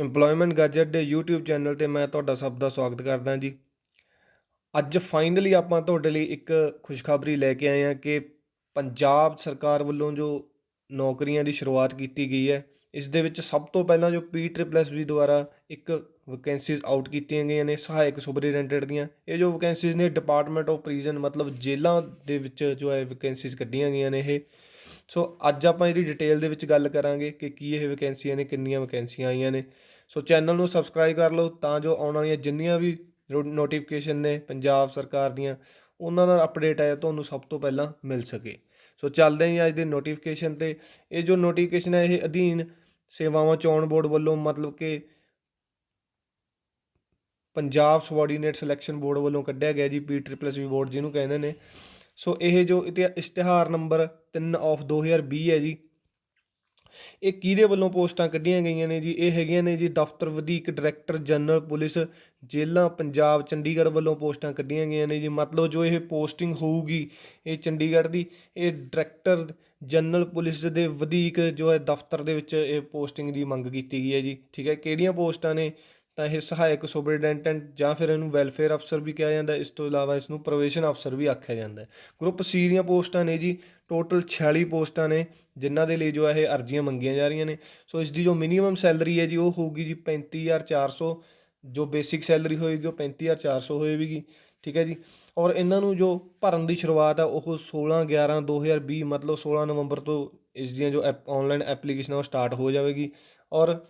EMPLOYMENT gazette ਦੇ YouTube channel ਤੇ ਮੈਂ ਤੁਹਾਡਾ ਸਭ ਦਾ ਸਵਾਗਤ ਕਰਦਾ ਜੀ। ਅੱਜ ਫਾਈਨਲੀ ਆਪਾਂ ਤੁਹਾਡੇ ਲਈ ਇੱਕ ਖੁਸ਼ਖਬਰੀ ਲੈ ਕੇ ਆਏ ਹਾਂ ਕਿ ਪੰਜਾਬ ਸਰਕਾਰ ਵੱਲੋਂ ਜੋ ਨੌਕਰੀਆਂ ਦੀ ਸ਼ੁਰੂਆਤ ਕੀਤੀ ਗਈ ਹੈ, ਇਸ ਦੇ ਵਿੱਚ ਸਭ ਤੋਂ ਪਹਿਲਾਂ ਜੋ ਪੀ ਟ੍ਰਿਪਲ ਐਸ ਵੀ ਦੁਆਰਾ ਇੱਕ ਵੈਕੈਂਸੀਜ਼ ਆਊਟ ਕੀਤੀਆਂ ਗਈਆਂ ਨੇ, ਸਹਾਇਕ ਸੁਪਰੀਡੈਂਟੈਂਟ ਦੀਆਂ। ਇਹ ਜੋ ਵੈਕੈਂਸੀਜ਼ ਨੇ ਡਿਪਾਰਟਮੈਂਟ ਆਫ ਪ੍ਰੀਜ਼ਨ ਮਤਲਬ ਜੇਲ੍ਹਾਂ ਦੇ ਵਿੱਚ ਜੋ ਹੈ ਵੈਕੈਂਸੀਜ਼ ਕੱਢੀਆਂ ਗਈਆਂ ਨੇ ਇਹ। ਸੋ ਅੱਜ ਆਪਾਂ ਇਹਦੀ ਡਿਟੇਲ ਦੇ ਵਿੱਚ ਗੱਲ ਕਰਾਂਗੇ ਕਿ ਕੀ ਇਹ ਵੈਕੈਂਸੀਆਂ ਨੇ, ਕਿੰਨੀਆਂ ਵੈਕੈਂਸੀਆਂ ਆਈਆਂ ਨੇ। ਸੋ ਚੈਨਲ ਨੂੰ ਸਬਸਕ੍ਰਾਈਬ ਕਰ ਲਓ ਤਾਂ ਜੋ ਆਉਣ ਵਾਲੀਆਂ ਜਿੰਨੀਆਂ ਵੀ ਨੋਟੀਫਿਕੇਸ਼ਨ ਨੇ ਪੰਜਾਬ ਸਰਕਾਰ ਦੀਆਂ, ਉਹਨਾਂ ਦਾ ਅਪਡੇਟ ਆਇਆ ਤੁਹਾਨੂੰ ਸਭ ਤੋਂ ਪਹਿਲਾਂ ਮਿਲ ਸਕੇ। ਸੋ ਚੱਲਦੇ ਹਾਂ ਅੱਜ ਦੇ ਨੋਟੀਫਿਕੇਸ਼ਨ ਤੇ। ਇਹ ਜੋ ਨੋਟੀਫਿਕੇਸ਼ਨ ਹੈ, ਇਹ ਅਧੀਨ ਸੇਵਾਵਾਂ ਚੋਣ ਬੋਰਡ ਵੱਲੋਂ ਮਤਲਬ ਕਿ ਪੰਜਾਬ ਸਬਆਰਡੀਨੇਟ ਸਿਲੈਕਸ਼ਨ ਬੋਰਡ ਵੱਲੋਂ ਕੱਢਿਆ ਗਿਆ ਜੀ ਪੀ ਟ੍ਰਿਪਲ ਵੀ ਬੋਰਡ ਜਿਹਨੂੰ ਕਹਿੰਦੇ ਨੇ। ਸੋ ਇਹ ਜੋ ਇਤਿਹਾ- ਇਸ਼ਤਿਹਾਰ ਨੰਬਰ 3 ਆਫ 2020 ਹੈ ਜੀ, ਇਹ ਕਿਹਦੇ ਵੱਲੋਂ ਪੋਸਟਾਂ ਕੱਢੀਆਂ ਗਈਆਂ ਨੇ ਜੀ? ਇਹ ਹੈਗੀਆਂ ਨੇ ਜੀ ਦਫ਼ਤਰ ਵਧੀਕ ਡਾਇਰੈਕਟਰ, ਜਨਰਲ ਪੁਲਿਸ, ਜੇਲ੍ਹਾਂ, ਪੰਜਾਬ, ਚੰਡੀਗੜ੍ਹ ਵੱਲੋਂ ਪੋਸਟਾਂ ਕੱਢੀਆਂ ਗਈਆਂ ਨੇ ਜੀ। ਮਤਲਬ ਜੋ ਇਹ ਪੋਸਟਿੰਗ ਹੋਊਗੀ ਇਹ ਚੰਡੀਗੜ੍ਹ ਦੀ, ਇਹ ਡਾਇਰੈਕਟਰ, ਜਨਰਲ ਪੁਲਿਸ ਦੇ ਵਧੀਕ ਜੋ ਹੈ ਦਫ਼ਤਰ ਦੇ ਵਿੱਚ ਇਹ ਪੋਸਟਿੰਗ ਦੀ ਮੰਗ ਕੀਤੀ ਗਈ ਹੈ ਜੀ। ਠੀਕ ਹੈ, ਕਿਹੜੀਆਂ ਪੋਸਟਾਂ ਨੇ? ਤਾਂ ਇਹ ਸਹਾਇਕ ਸੁਪਰਡੈਂਟੈਂਟ ਜਾਂ ਫਿਰ ਇਹਨੂੰ ਵੈਲਫੇਅਰ ਅਫਸਰ ਵੀ ਕਿਹਾ ਜਾਂਦਾ ਇਸ ਤੋਂ ਇਲਾਵਾ ਇਸ ਨੂੰ ਪ੍ਰੋਵੇਸ਼ਨ ਅਫਸਰ ਵੀ ਆਖਿਆ ਜਾਂਦਾ ਹੈ। ਗਰੁੱਪ ਸੀ ਦੀਆਂ ਪੋਸਟਾਂ ਨੇ ਜੀ, ਟੋਟਲ 46 ਪੋਸਟਾਂ ਨੇ, ਜਿਨ੍ਹਾਂ ਦੇ ਲਈ ਜੋ ਹੈ ਇਹ ਅਰਜ਼ੀਆਂ ਮੰਗੀਆਂ ਜਾ ਰਹੀਆਂ ਨੇ। ਸੋ ਇਸ ਦੀ ਜੋ ਮਿਨੀਮਮ ਸੈਲਰੀ ਹੈ ਜੀ, ਉਹ ਹੋਊਗੀ ਜੀ 35400 ਜੋ ਬੇਸਿਕ ਸੈਲਰੀ ਹੋਏਗੀ ਉਹ 35400 ਹੋਏਗੀ। ਠੀਕ ਹੈ ਜੀ? ਔਰ ਇਹਨਾਂ ਨੂੰ ਜੋ ਭਰਨ ਦੀ ਸ਼ੁਰੂਆਤ ਆ, ਉਹ 16 11 2020 ਮਤਲਬ 16 ਨਵੰਬਰ ਤੋਂ ਇਸ ਦੀਆਂ ਜੋ ਆਨਲਾਈਨ ਐਪਲੀਕੇਸ਼ਨ ਉਹ ਸਟਾਰਟ ਹੋ ਜਾਵੇਗੀ। ਔਰ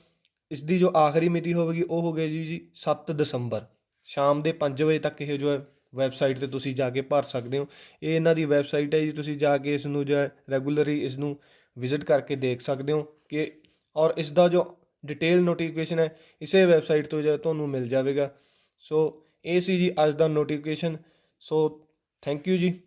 ਇਸ ਦੀ ਜੋ ਆਖਰੀ ਮਿਤੀ ਹੋਵੇਗੀ, ਉਹ ਹੋ ਗਈ ਜੀ ਜੀ 7 ਦਸੰਬਰ। ਸ਼ਾਮ ਦੇ 5 ਵਜੇ ਤੱਕ ਇਹ ਜੋ ਹੈ ਵੈਬਸਾਈਟ ਤੇ ਤੁਸੀਂ ਜਾ ਕੇ ਭਰ ਸਕਦੇ ਹੋ। ਇਹ ਇਹਨਾਂ ਦੀ ਵੈਬਸਾਈਟ ਹੈ ਜੀ, ਤੁਸੀਂ ਜਾ ਕੇ ਇਸ ਨੂੰ ਜੋ ਹੈ ਰੈਗੂਲਰਲੀ ਇਸ ਨੂੰ ਵਿਜ਼ਿਟ ਕਰਕੇ ਦੇਖ ਸਕਦੇ ਹੋ ਕਿ ਔਰ ਇਸ ਦਾ ਜੋ ਡਿਟੇਲ ਨੋਟੀਫਿਕੇਸ਼ਨ ਹੈ, ਇਸੇ ਵੈਬਸਾਈਟ ਤੋਂ ਜੋ ਹੈ ਤੁਹਾਨੂੰ ਮਿਲ ਜਾਵੇਗਾ। ਸੋ ਇਹ ਸੀ ਜੀ ਅੱਜ ਦਾ ਨੋਟੀਫਿਕੇਸ਼ਨ ਸੋ ਥੈਂਕ ਯੂ ਜੀ।